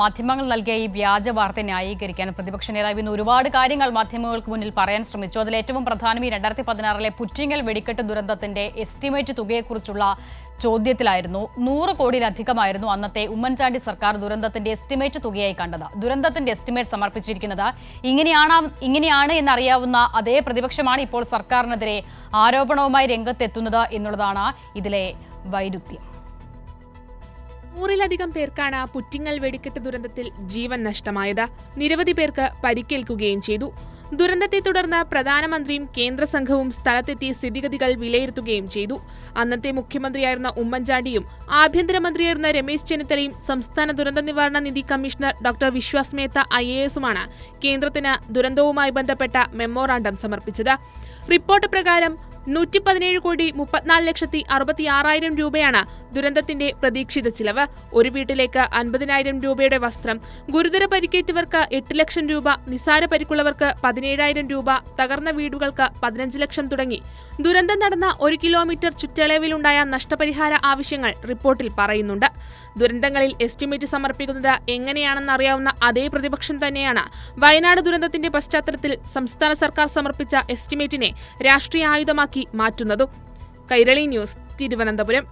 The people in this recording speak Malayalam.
മാധ്യമങ്ങൾ നൽകിയ ഈ വ്യാജ വാർത്ത ന്യായീകരിക്കാൻ പ്രതിപക്ഷ നേതാവ് ഇന്ന് ഒരുപാട് കാര്യങ്ങൾ മാധ്യമങ്ങൾക്ക് മുന്നിൽ പറയാൻ ശ്രമിച്ചു. അതിൽ ഏറ്റവും പ്രധാനം ഈ രണ്ടായിരത്തി പതിനാറിലെ പുറ്റിങ്ങൽ വെടിക്കെട്ട് ദുരന്തത്തിന്റെ എസ്റ്റിമേറ്റ് തുകയെക്കുറിച്ചുള്ള ചോദ്യത്തിലായിരുന്നു. നൂറ് കോടിയിലധികമായിരുന്നു അന്നത്തെ ഉമ്മൻചാണ്ടി സർക്കാർ ദുരന്തത്തിന്റെ എസ്റ്റിമേറ്റ് തുകയായി കണ്ടത്. ദുരന്തത്തിന്റെ എസ്റ്റിമേറ്റ് സമർപ്പിച്ചിരിക്കുന്നത് ഇങ്ങനെയാണ് ഇങ്ങനെയാണ് എന്നറിയാവുന്ന അതേ പ്രതിപക്ഷമാണ് ഇപ്പോൾ സർക്കാരിനെതിരെ ആരോപണവുമായി രംഗത്തെത്തുന്നത് എന്നുള്ളതാണ് ഇതിലെ വൈരുദ്ധ്യം. നൂറിലധികം പേർക്കാണ് പുറ്റിങ്ങൽ വെടിക്കെട്ട് ദുരന്തത്തിൽ ജീവൻ നഷ്ടമായത്. നിരവധി പേർക്ക് പരിക്കേൽക്കുകയും ചെയ്തു. ദുരന്തത്തെ തുടർന്ന് പ്രധാനമന്ത്രിയും കേന്ദ്ര സംഘവും സ്ഥലത്തെത്തി സ്ഥിതിഗതികൾ വിലയിരുത്തുകയും ചെയ്തു. അന്നത്തെ മുഖ്യമന്ത്രിയായിരുന്ന ഉമ്മൻചാണ്ടിയും ആഭ്യന്തരമന്ത്രിയായിരുന്ന രമേശ് ചെന്നിത്തലയും സംസ്ഥാന ദുരന്ത നിവാരണ നിധി commissioner doctor Vishwas Mehta I A എസുമാണ് കേന്ദ്രത്തിന് ദുരന്തവുമായി ബന്ധപ്പെട്ട മെമ്മോറാണ്ടം സമർപ്പിച്ചത്. റിപ്പോർട്ട് പ്രകാരം നൂറ്റി പതിനേഴ് കോടി മുപ്പത്തിനാല് ലക്ഷത്തി അറുപത്തി ആറായിരം രൂപയാണ് ദുരന്തത്തിന്റെ പ്രതീക്ഷിത ചിലവ്. ഒരു വീട്ടിലേക്ക് അൻപതിനായിരം രൂപയുടെ വസ്ത്രം ഗുരുതര പരിക്കേറ്റവർക്ക് എട്ട് ലക്ഷം രൂപ നിസാര പരിക്കുള്ളവർക്ക് പതിനേഴായിരം രൂപ തകർന്ന വീടുകൾക്ക് പതിനഞ്ച് ലക്ഷം തുടങ്ങി. ദുരന്തം നടന്ന ഒരു കിലോമീറ്റർ ചുറ്റളവിലുണ്ടായ നഷ്ടപരിഹാര ആവശ്യങ്ങൾ റിപ്പോർട്ടിൽ പറയുന്നുണ്ട്. ദുരന്തങ്ങളിൽ എസ്റ്റിമേറ്റ് സമർപ്പിക്കുന്നത് എങ്ങനെയാണെന്നറിയാവുന്ന അതേ പ്രതിപക്ഷം തന്നെയാണ് വയനാട് ദുരന്തത്തിന്റെ പശ്ചാത്തലത്തിൽ സംസ്ഥാന സർക്കാർ സമർപ്പിച്ച എസ്റ്റിമേറ്റിനെ രാഷ്ട്രീയ ആയുധമാക്കി മാറ്റുന്നതും കൈരളി ന്യൂസ് തിരുവനന്തപുരം